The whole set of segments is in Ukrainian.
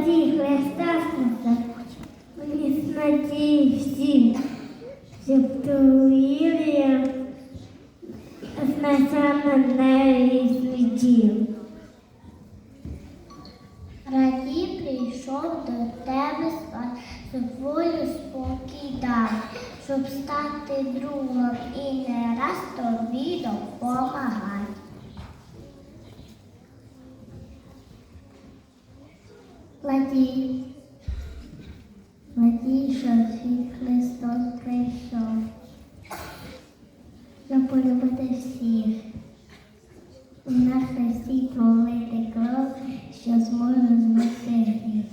раді Христа Спаса, вніс надії всім, щоб довір'я на неї слідів. Раді прийшов до тебе спас, щоб волю спокій дав, щоб стати другом і не раз тобі допомагати. Ладій, ладій, що свій Христос прийшов, щоб полюбити всіх. На хресті пролити кров, що зможе змити гріх.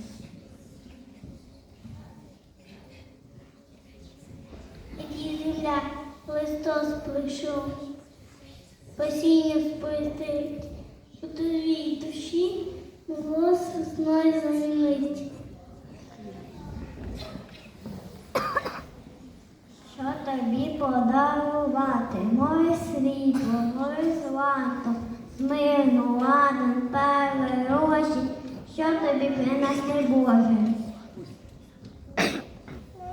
Тоді земля Христос прийшов, спасіння спустить у твоїй душі, голос знай замінить. Що тобі подарувати? Моє срібло, моє злато, змирну, ладан, перли, рожі, що тобі принести Боже?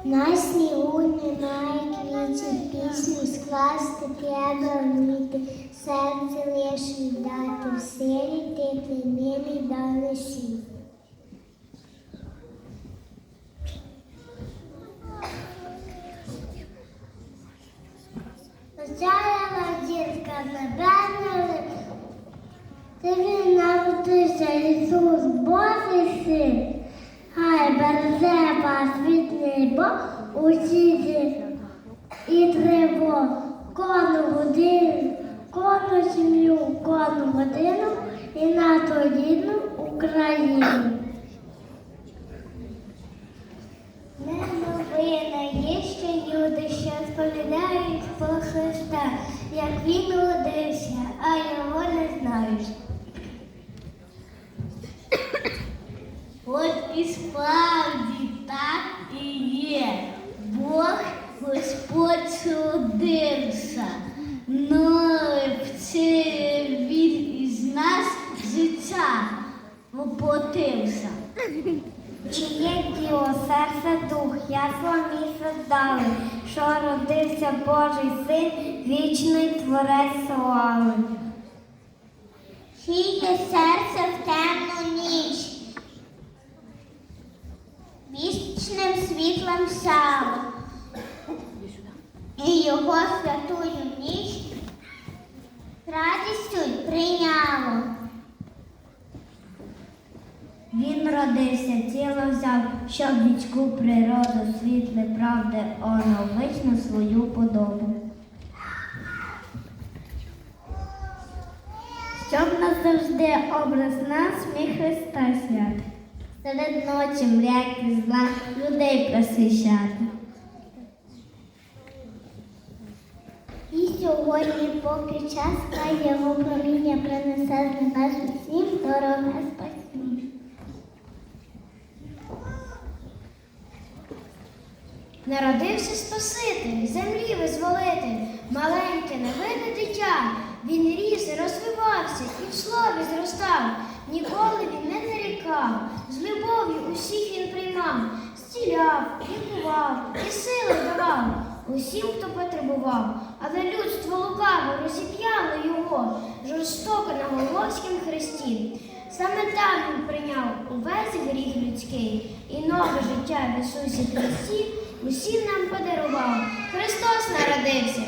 На снігуні, на квіті, пісню скласти треба вміти, серце лиш віддати, в силі ти племінний дали світ. Почала дітка небесна, ти він народився Ісус, Божий син. Хай береже вас від неба усі і кожну годину, кожну сім'ю, кожну годину і нашу рідну Україну. Не новина є ще люди, що сповідають про Христа, як він родився, а його не знають. От і справді так і є. Бог Господь судився, воплотився. Чи є діло, серце дух, ясла місце дали, що родився Божий син, вічний творець слави. Сіє серце в темну ніч, вічним світлом сяв, і його святую ніч радістю прийняло. Він родився, тіло взяв, щоб людську природу, світле правди оновить на свою подобу. Щоб назавжди образ нас міг Христа свят. Серед ночі мряки зла людей просвіщати. І сьогодні, поки час, хай його проміння принесе з небес усім дороге спасіння. Народився Спаситель, землі визволитель, маленьке невинне дитя. Він ріс, розвивався і в слові зростав. Ніколи він не нарікав, з любов'ю усіх він приймав, зціляв, лікував і сили давав усім, хто потребував, але людство лукаво розіп'яло його жорстоко на Голгофськім хресті. Саме там він прийняв увесь гріх людський і нове життя в Ісусі Христі усім нам подарував, Христос народився.